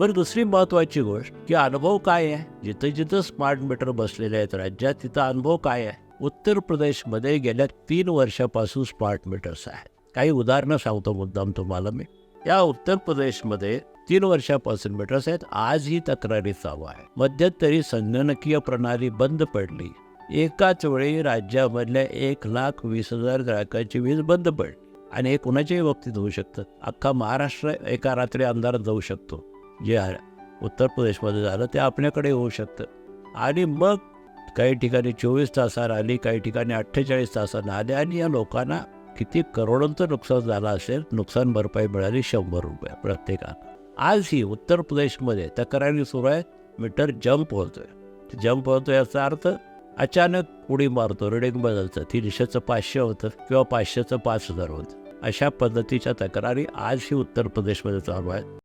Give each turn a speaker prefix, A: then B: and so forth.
A: बरं दुसरी महत्त्वाची गोष्ट की अनुभव काय आहे? जिथं जिथं स्मार्ट मीटर बसलेले आहेत राज्यात तिथं अनुभव काय आहे? उत्तर प्रदेशमध्ये गेल्या तीन वर्षापासून स्मार्ट मीटर्स आहेत. काही उदाहरणं सांगतो मुद्दाम तुम्हाला मी. या उत्तर प्रदेशमध्ये तीन वर्षापासून मीटर्स आहेत. आजही तक्रारी चालू आहे. मध्यंतरी संगणकीय प्रणाली बंद पडली. एकाच वेळी राज्यामधल्या एक लाख वीस हजार ग्राहकांची वीज बंद पडली. आणि हे कुणाच्याही बाबतीत होऊ शकतं. अख्खा महाराष्ट्र एका रात्री अंधारात जाऊ शकतो. जे उत्तर प्रदेशमध्ये झालं ते आपल्याकडे होऊ शकतं. आणि मग काही ठिकाणी चोवीस तासाला आली काही ठिकाणी अठ्ठेचाळीस तासांना आली आणि या लोकांना किती करोडोंचं नुकसान झालं असेल नुकसान भरपाई मिळाली शंभर रुपये प्रत्येकाला आजही उत्तर प्रदेशमध्ये तक्रारी सुरू आहे मीटर जंप होतोय. जंप होतो याचा अर्थ अचानक उडी मारतो रिडिंग बदलतं तीनशेचं पाचशे होतं किंवा पाचशेचं पाच हजार होतं. अशा पद्धतीच्या तक्रारी आजही उत्तर प्रदेशमध्ये चालू आहेत.